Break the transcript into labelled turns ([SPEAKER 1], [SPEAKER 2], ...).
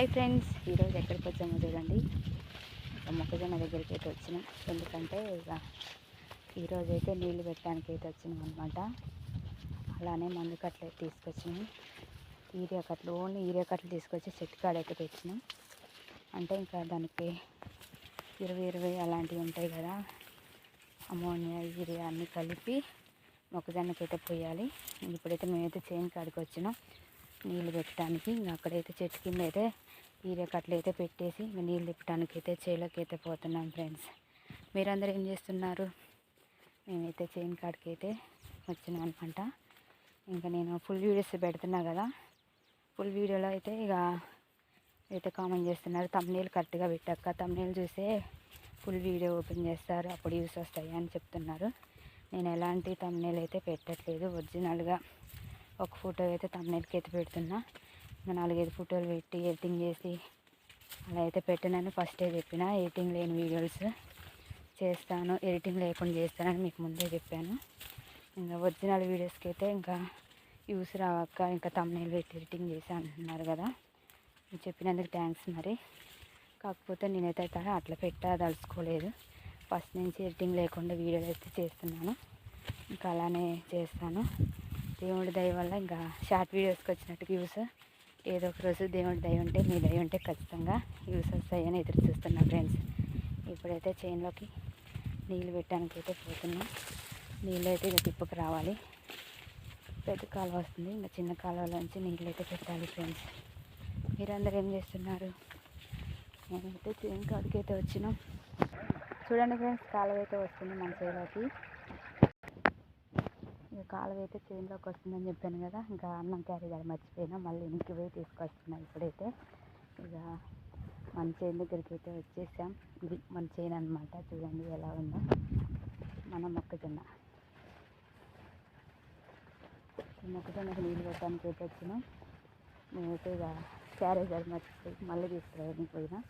[SPEAKER 1] Hi friends ఈరోజు ఎక్కడికి వచ్చామో చూడండి. మొక్కజొన్న దగ్గరికి అయితే వచ్చినాం. ఎందుకంటే ఇక ఈరోజు అయితే నీళ్ళు పెట్టడానికి అయితే వచ్చినాం అనమాట అలానే మందు కట్టలు అయితే తీసుకొచ్చినాం. ఈరియా కట్టలు ఓన్లీ ఈరియా కట్టలు తీసుకొచ్చి చెట్టు కాడ అయితే పెట్టినాం. అంటే ఇంకా దానికి ఇరవై ఇరవై అలాంటివి ఉంటాయి కదా. అమోనియా యూరియా అన్నీ కలిపి మొక్కజొన్నకి అయితే పోయాలి. ఇప్పుడైతే మేమైతే చేను కాడికి వచ్చినాం నీళ్ళు పెట్టడానికి. ఇంకా అక్కడైతే చెట్టు కింద అయితే ఈరే కట్టలు అయితే పెట్టేసి నీళ్ళు తిప్పడానికి అయితే చేలోకి అయితే పోతున్నాం ఫ్రెండ్స్. మీరందరూ ఏం చేస్తున్నారు? మేమైతే చేను కాడికి అయితే వచ్చినాం అనమాట ఇంకా నేను ఫుల్ వీడియోస్ పెడుతున్నా కదా. ఫుల్ వీడియోలో అయితే ఇక అయితే కామెంట్ చేస్తున్నారు. తమ్నేల్ కరెక్ట్గా పెట్టాక తమ్నేల్ చూసే ఫుల్ వీడియో ఓపెన్ చేస్తారు. అప్పుడు యూస్ వస్తాయి అని చెప్తున్నారు. నేను ఎలాంటి తమ్నేల్ అయితే పెట్టట్లేదు. ఒరిజినల్గా ఒక ఫోటో అయితే తమ్నేల్కి అయితే పెడుతున్నా. నాలుగైదు ఫోటోలు పెట్టి ఎడిటింగ్ చేసి అలా అయితే పెట్టనని. ఫస్టే చెప్పిన ఎడిటింగ్ లేని వీడియోస్ చేస్తాను. ఎడిటింగ్ లేకుండా చేస్తానని మీకు ముందే చెప్పాను. ఇంకా ఒరిజినల్ వీడియోస్కి అయితే ఇంకా యూస్ రావక్క ఇంకా తమ్నేల్ పెట్టి ఎడిటింగ్ చేసి అంటున్నారు కదా. చెప్పినందుకు థ్యాంక్స్ మరి. కాకపోతే నేనైతే తన అట్లా పెట్టదలుచుకోలేదు ఫస్ట్ నుంచి ఎడిటింగ్ లేకుండా వీడియోలు అయితే చేస్తున్నాను. ఇంకా అలానే చేస్తాను. దేవుడి దయ వల్ల ఇంకా షార్ట్ వీడియోస్కి వచ్చినట్టుగా యూస్ ఏదో ఒక రోజు దేవుడి దయ ఉంటే మీ దయ ఉంటే ఖచ్చితంగా యూస్ వస్తాయని ఎదురు చూస్తున్నా ఫ్రెండ్స్. ఇప్పుడైతే చైన్లోకి నీళ్ళు పెట్టడానికి అయితే పోతున్నాం. నీళ్ళు అయితే ఇక తిప్పుకు రావాలి. పెద్ద కాలువ వస్తుంది. ఇంకా చిన్న కాలువలోంచి నీళ్ళు అయితే పెట్టాలి ఫ్రెండ్స్. మీరందరూ ఏం చేస్తున్నారు? నేనైతే చేను కాడికి అయితే వచ్చినాం. చూడండి ఫ్రెండ్స్ కాలువ అయితే వస్తుంది మన చేలోకి ఇంకా కాలువ అయితే చేనులోకి వస్తుందని చెప్పాను కదా ఇంకా అన్నం క్యారీ గారు మర్చిపోయినా మళ్ళీ ఇంటికి పోయి తీసుకొస్తున్నా ఇప్పుడైతే. ఇక మన చేను దగ్గరికి అయితే వచ్చేసాం. ఇది మన చేను అనమాట చూడండి ఎలా ఉందో. మన మొక్కజొన్న. మొక్కజొన్నకి నీళ్ళు పెట్టడానికి అయితే వచ్చినాం. మేమైతే ఇక క్యారేజ్ అది మర్చిపోయి మళ్ళీ తీసుకురావడానికి పోయినా.